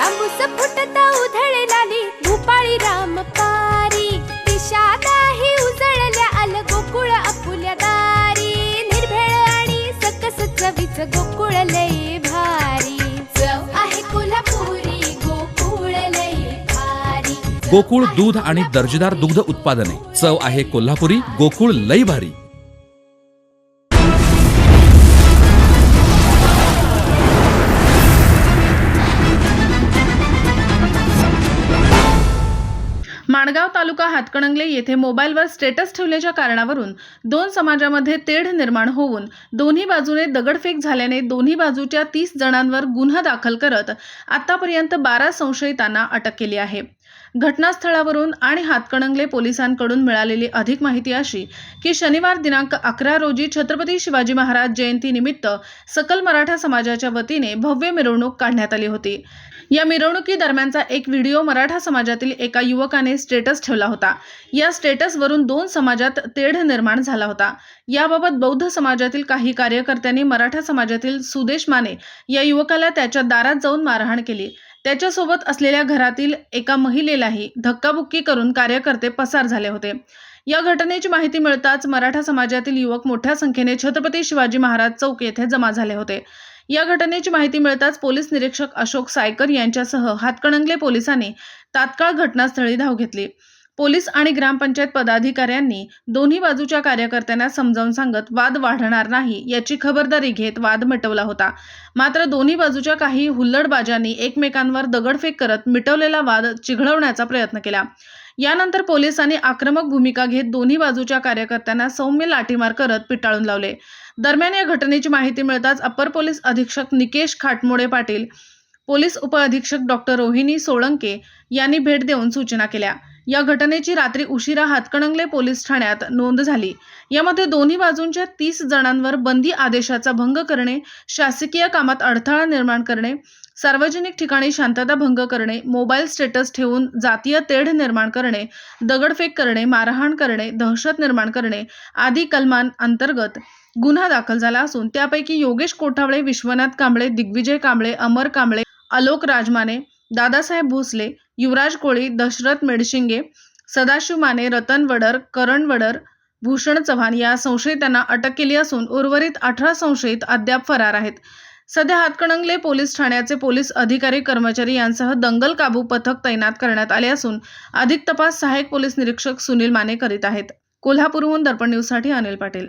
तांबूस फुटता उधळे लाली भूपाळी राम पारी. दिशा उजळल्या आल गोकुळ अपुल्या दारी. निर्भेळ आणि सकस चवीच गोकुळ लय भारी. चव आहे कोल्हापुरी गोकुळ लय भारी. गोकुळ दूध आणि दर्जेदार दुग्ध उत्पादने. चव आहे कोल्हापुरी गोकुळ लई भारी. माणगाव तालुका हातकणंगले येथे मोबाईलवर स्टेटस ठेवल्याच्या कारणावरून दोन समाजामध्ये तेढ निर्माण होऊन दोन्ही बाजूने दगडफेक झाल्याने दोन्ही बाजूच्या तीस जणांवर गुन्हा दाखल करत आतापर्यंत बारा संशयितांना अटक केली आहे. घटनास्थळावरून आणि हातकणंगले पोलिसांकडून मिळालेली अधिक माहिती अशी की शनिवार दिनांक अकरा रोजी छत्रपती शिवाजी महाराज जयंतीनिमित्त सकल मराठा समाजाच्या वतीने भव्य मिरवणूक काढण्यात आली होती. या मिरवणुकीदरम्यानचा एक व्हिडिओ मराठा समाजातील एका युवकाने स्टेटस ठेवला होता. या स्टेटसवरून दोन समाजात तेढ निर्माण झाला होता. याबाबत बौद्ध समाजातील काही कार्यकर्त्यांनी मराठा समाजातील सुदेश माने या युवकाला त्याच्या दारात जाऊन मारहाण केली. त्याच्यासोबत असलेल्या घरातील एका महिलेलाही धक्काबुक्की करून कार्यकर्ते पसार झाले होते. या घटनेची माहिती मिळताच मराठा समाजातील युवक मोठ्या संख्येने छत्रपती शिवाजी महाराज चौक येथे जमा झाले होते. या घटनेची माहिती मिळताच पोलीस निरीक्षक अशोक सायकर यांच्यासह हातकणंगले पोलिसांनी तात्काळ घटनास्थळी धाव घेतली. पोलीस आणि ग्रामपंचायत पदाधिकाऱ्यांनी दोन्ही बाजूच्या कार्यकर्त्यांना समजावून सांगत वाद वाढणार नाही याची खबरदारी घेत वाद मिटवला होता. मात्र दोन्ही बाजूच्या काही हुल्लडबाजांनी एकमेकांवर दगडफेक करत मिटवलेला वाद चिघळवण्याचा प्रयत्न केला. यानंतर पोलिसांनी आक्रमक भूमिका घेत दोन्ही बाजूच्या कार्यकर्त्यांना सौम्य लाठीमार करत पिटाळून लावले. दरम्यान या घटनेची माहिती मिळताच अपर पोलीस अधीक्षक निकेश खाटमोडे पाटील पोलीस उपअधीक्षक डॉक्टर रोहिणी सोळंके यांनी भेट देऊन सूचना केल्या. या घटनेची रात्री उशिरा हातकणंगले पोलीस ठाण्यात नोंद झाली. यामध्ये दोन्ही बाजूंच्या तीस जणांवर बंदी आदेशाचा भंग करणे शासकीय कामात अडथळा निर्माण करणे सार्वजनिक ठिकाणी शांतता भंग करणे मोबाईल स्टेटस ठेवून जातीय तेढ निर्माण करणे दगडफेक करणे मारहाण करणे दहशत निर्माण करणे आदी कलमांअंतर्गत गुन्हा दाखल झाला असून त्यापैकी योगेश कोठावळे विश्वनाथ कांबळे दिग्विजय कांबळे अमर कांबळे आलोक राजमाने दादासाहेब भोसले युवराज कोळी दशरथ मेडशिंगे सदाशिव माने रतन वडर करण वडर भूषण चव्हाण या संशयितांना अटक केली असून उर्वरित अठरा संशयित अद्याप फरार आहेत. सध्या हातकणंगले पोलीस ठाण्याचे पोलीस अधिकारी कर्मचारी यांसह दंगल काबू पथक तैनात करण्यात आले असून अधिक तपास सहाय्यक पोलीस निरीक्षक सुनील माने करीत आहेत. कोल्हापूरहून दर्पण न्यूजसाठी अनिल पाटील.